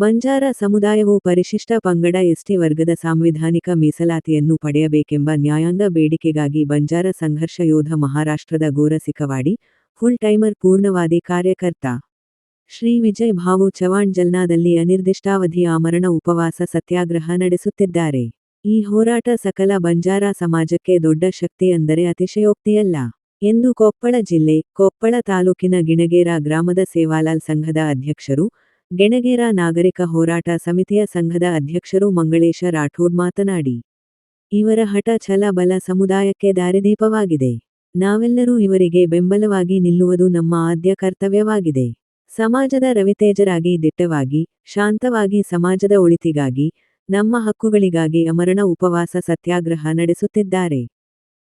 ಬಂಜಾರ ಸಮುದಾಯವು ಪರಿಶಿಷ್ಟ ಪಂಗಡ ಎಸ್ಟಿ ವರ್ಗದ ಸಾಂವಿಧಾನಿಕ ಮೀಸಲಾತಿಯನ್ನು ಪಡೆಯಬೇಕೆಂಬ ನ್ಯಾಯಾಂಗ ಬೇಡಿಕೆಗಾಗಿ ಬಂಜಾರ ಸಂಘರ್ಷ ಯೋಧ ಮಹಾರಾಷ್ಟ್ರದ ಗೋರಸಿಕವಾಡಿ ಫುಲ್ ಟೈಮರ್ ಪೂರ್ಣವಾದಿ ಕಾರ್ಯಕರ್ತ ಶ್ರೀ ವಿಜಯ್ ಭಾವು ಚವಾಣ್ ಜಲ್ನಾದಲ್ಲಿ ಅನಿರ್ದಿಷ್ಟಾವಧಿ ಆಮರಣ ಉಪವಾಸ ಸತ್ಯಾಗ್ರಹ ನಡೆಸುತ್ತಿದ್ದಾರೆ. ಈ ಹೋರಾಟ ಸಕಲ ಬಂಜಾರ ಸಮಾಜಕ್ಕೆ ದೊಡ್ಡ ಶಕ್ತಿ ಅಂದರೆ ಅತಿಶಯೋಕ್ತಿಯಲ್ಲ. ಎಂದು ಕೊಪ್ಪಳ ಜಿಲ್ಲೆ, ಕೊಪ್ಪಳ ತಾಲೂಕಿನ ಗಿಣಗೇರ ಗ್ರಾಮದ ಸೇವಾಲಾಲ್ ಸಂಘದ ಅಧ್ಯಕ್ಷರು ಗೆಣಗೇರ ನಾಗರಿಕ ಹೋರಾಟ ಸಮಿತಿಯ ಸಂಘದ ಅಧ್ಯಕ್ಷರು ಮಂಗಳೇಶ ರಾಠೋಡ್ ಮಾತನಾಡಿ, ಇವರ ಹಠ ಛಲ ಬಲ ಸಮುದಾಯಕ್ಕೆ ದಾರಿದೀಪವಾಗಿದೆ. ನಾವೆಲ್ಲರೂ ಇವರಿಗೆ ಬೆಂಬಲವಾಗಿ ನಿಲ್ಲುವುದು ನಮ್ಮ ಆದ್ಯ ಕರ್ತವ್ಯವಾಗಿದೆ. ಸಮಾಜದ ರವಿತೇಜರಾಗಿ ದಿಟ್ಟವಾಗಿ, ಶಾಂತವಾಗಿ ಸಮಾಜದ ಒಳಿತಿಗಾಗಿ, ನಮ್ಮ ಹಕ್ಕುಗಳಿಗಾಗಿ ಅಮರಣ ಉಪವಾಸ ಸತ್ಯಾಗ್ರಹ ನಡೆಸುತ್ತಿದ್ದಾರೆ.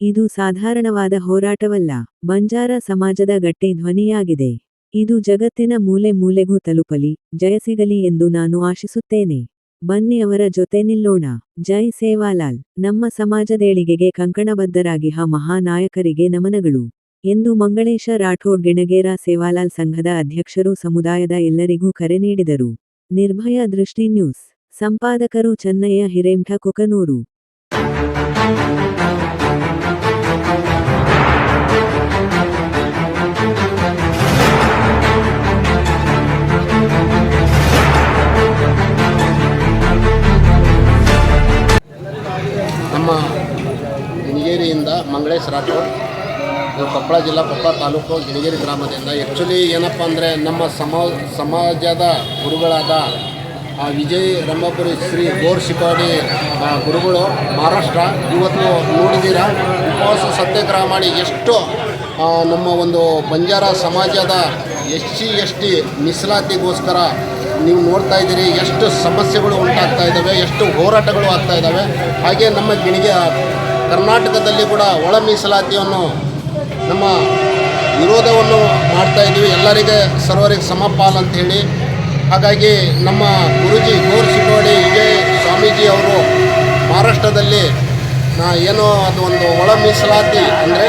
ಇದು ಸಾಧಾರಣವಾದ ಹೋರಾಟವಲ್ಲ. ಬಂಜಾರ ಸಮಾಜದ ಗಟ್ಟಿ ಧ್ವನಿಯಾಗಿದೆ. ಇದು ಜಗತ್ತಿನ ಮೂಲೆ ಮೂಲೆಗೂ ತಲುಪಲಿ ಜಯಸಿಗಲಿ ಎಂದು ನಾನು ಆಶಿಸುತ್ತೇನೆ. ಬನ್ನಿ ಅವರ ಜೊತೆ ನಿಲ್ಲೋಣ. ಜೈ ಸೇವಾಲಾಲ್. ನಮ್ಮ ಸಮಾಜದೇಳಿಗೆಗೆ ಕಂಕಣಬದ್ಧರಾಗಿಹ ಮಹಾನಾಯಕರಿಗೆ ನಮನಗಳು. ಎಂದು ಮಂಗಳೇಶ ರಾಠೋಡ್ ಗಿಣಗೇರ ಸೇವಾಲಾಲ್ ಸಂಘದ ಅಧ್ಯಕ್ಷರು ಸಮುದಾಯದ ಎಲ್ಲರಿಗೂ ಕರೆ ನೀಡಿದರು. ನಿರ್ಭಯ ದೃಷ್ಟಿ ನ್ಯೂಸ್. ಸಂಪಾದಕರು ಚೆನ್ನಯ್ಯ ಹಿರೇಂಠ ಕುಕನೂರು. ಮಂಗಳೇಶ್ ರಾಠೋಡ್ ಕೊಪ್ಪಳ ಜಿಲ್ಲಾ ಕೊಪ್ಪಳ ತಾಲೂಕು ಗಿಣಿಗೇರಿ ಗ್ರಾಮದಿಂದ. ಆ್ಯಕ್ಚುಲಿ ಏನಪ್ಪ ಅಂದರೆ ನಮ್ಮ ಸಮಾ ಸಮಾಜದ ಗುರುಗಳಾದ ಆ, ವಿಜಯ್ ರಂಭಾಪುರಿ ಶ್ರೀ ಗೋರ್ ಶಿಪಾಡಿ ಗುರುಗಳು ಮಹಾರಾಷ್ಟ್ರ ಇವತ್ತು ನೋಡಿದ್ದೀರ? ಉಪವಾಸ ಸತ್ಯಾಗ್ರಹ ಮಾಡಿ ಎಷ್ಟು ನಮ್ಮ ಒಂದು ಬಂಜಾರ ಸಮಾಜದ ಎಸ್ ಸಿ ಎಸ್ ಟಿ ಮೀಸಲಾತಿಗೋಸ್ಕರ ನೀವು ನೋಡ್ತಾ ಇದ್ದೀರಿ ಎಷ್ಟು ಸಮಸ್ಯೆಗಳು ಉಂಟಾಗ್ತಾ ಇದ್ದಾವೆ ಎಷ್ಟು ಹೋರಾಟಗಳು ಆಗ್ತಾ ಇದ್ದಾವೆ. ಹಾಗೆ ನಮ್ಮ ಗಿಣಿಗೆ ಕರ್ನಾಟಕದಲ್ಲಿ ಕೂಡ ಒಳ ಮೀಸಲಾತಿಯನ್ನು ನಮ್ಮ ವಿರೋಧವನ್ನು ಮಾಡ್ತಾ ಇದ್ದೀವಿ. ಎಲ್ಲರಿಗೆ ಸರ್ವರಿಗೆ ಸಮಪಾಲ್ ಅಂತ ಹೇಳಿ. ಹಾಗಾಗಿ ನಮ್ಮ ಗುರುಜಿ ಗೋರ್ ಶಿರೋಡಿ ವಿಜಯ ಸ್ವಾಮೀಜಿ ಅವರು ಮಹಾರಾಷ್ಟ್ರದಲ್ಲಿ ಏನೋ ಅದು ಒಂದು ಒಳ ಮೀಸಲಾತಿ ಅಂದರೆ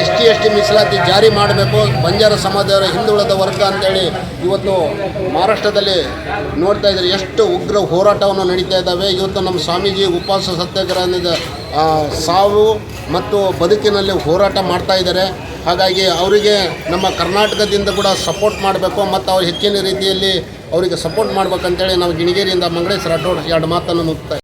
ಎಸ್ ಟಿ ಎಸ್ ಟಿ ಮೀಸಲಾತಿ ಜಾರಿ ಮಾಡಬೇಕು? ಬಂಜಾರ ಸಮಾಜದವರ ಹಿಂದುಳಿದ ವರ್ಗ ಅಂತೇಳಿ ಇವತ್ತು ಮಹಾರಾಷ್ಟ್ರದಲ್ಲಿ ನೋಡ್ತಾ ಇದ್ದಾರೆ. ಎಷ್ಟು ಉಗ್ರ ಹೋರಾಟವನ್ನು ನಡೀತಾ ಇದ್ದಾವೆ? ಇವತ್ತು ನಮ್ಮ ಸ್ವಾಮೀಜಿ ಉಪವಾಸ ಸತ್ಯಾಗ್ರಹದ ಸಾವು ಮತ್ತು ಬದುಕಿನಲ್ಲಿ ಹೋರಾಟ ಮಾಡ್ತಾ ಇದ್ದಾರೆ. ಹಾಗಾಗಿ ಅವರಿಗೆ ನಮ್ಮ ಕರ್ನಾಟಕದಿಂದ ಕೂಡ ಸಪೋರ್ಟ್ ಮಾಡಬೇಕು ಮತ್ತು ಅವ್ರು ಹೆಚ್ಚಿನ ರೀತಿಯಲ್ಲಿ ಅವರಿಗೆ ಸಪೋರ್ಟ್ ಮಾಡಬೇಕಂತೇಳಿ ನಾವು ಗಿಣಿಗೇರಿಯಿಂದ ಮಂಗಳೇಶ್ವರ ರಾಠೋಡ್ ಎರಡು ಮಾತನ್ನು ಮುಕ್ತಾಯ